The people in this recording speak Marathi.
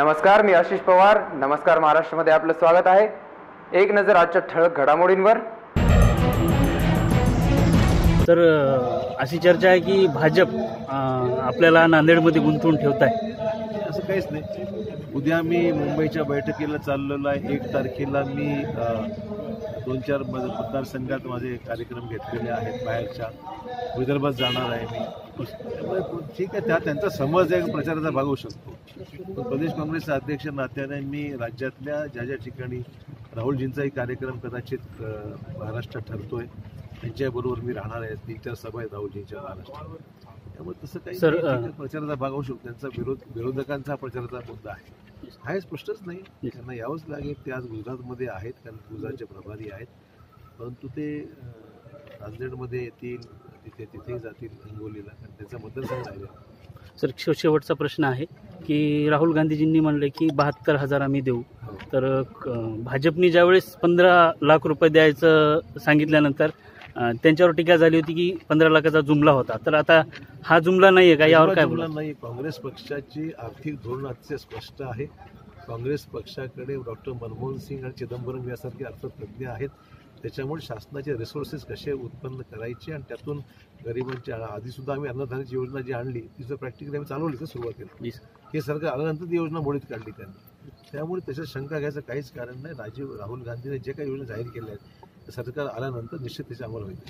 नमस्कार मी आशिष पवार. नमस्कार महाराष्ट्रामध्ये आपलं स्वागत आहे. एक नजर आजच्या ठळक घडामोडींवर. तर अशी चर्चा आहे की भाजप आपल्याला नांदेडमध्ये गुंतवून ठेवत आहे. असं काहीच नाही. उद्या मी मुंबईच्या बैठकीला चाललेलो आहे. एक तारखेला मी दोन चार मतदारसंघात माझे कार्यक्रम घेतलेले आहेत. बाहेरच्या विदर्भात जाणार आहे मी. ठीक आहे त्या त्यांचा समज आहे प्रचाराचा भाग होऊ शकतो. पण प्रदेश काँग्रेसचे अध्यक्ष नात्याने मी राज्यातल्या ज्या ज्या ठिकाणी राहुलजींचाही कार्यक्रम कदाचित महाराष्ट्रात ठरतोय त्यांच्याबरोबर मी राहणार आहे. तीन चार सभा आहेत राहुलजींच्या महाराष्ट्रात. त्यामुळे तसं काही प्रचाराचा भाग होऊ शकतो. त्यांचा विरोध विरोधकांचा प्रचाराचा मुद्दा आहे. हा हे स्पष्टच नाही. त्यांना यावंच लागेल. ते आज गुजरातमध्ये आहेत कारण गुजरातचे प्रभारी आहेत. परंतु ते नांदेडमध्ये येतील तिथे तिथेही जातील हिंगोलीला. कारण त्यांचा मतदारसंघ राहिला सर शेव- शेवटचा प्रश्न आहे की राहुल गांधीजींनी म्हणले की बहात्तर हजार आम्ही देऊ. तर क- भाजपने ज्यावेळेस पंधरा लाख रुपये द्यायचं सांगितल्यानंतर त्यांच्यावर टीका झाली होती की पंधरा लाखाचा जुमला होता. तर आता हा जुमला नाही आहे का? यावर काय जुमला नाही काँग्रेस पक्षाची आर्थिक धोरण अतिशय स्पष्ट आहे. काँग्रेस पक्षाकडे डॉक्टर मनमोहन सिंग आणि चिदंबरम यासारखे अर्थतज्ञ आहेत. त्याच्यामुळे शासनाचे रिसोर्सेस कसे उत्पन्न करायचे आणि त्यातून गरिबांच्या आधी सुद्धा आम्ही अन्नधान्याची योजना जी आणली ती सुद्धा प्रॅक्टिकली आम्ही चालवली तर सुरुवातीला. हे सरकार आल्यानंतर ती योजना मोडीत काढली त्यांनी. त्यामुळे त्याच्यात शंका घ्यायचं काहीच कारण नाही. राजीव राहुल गांधीने जे काही योजना जाहीर केल्या आहेत सरकार आल्यानंतर निश्चित त्याची अंमल होईल.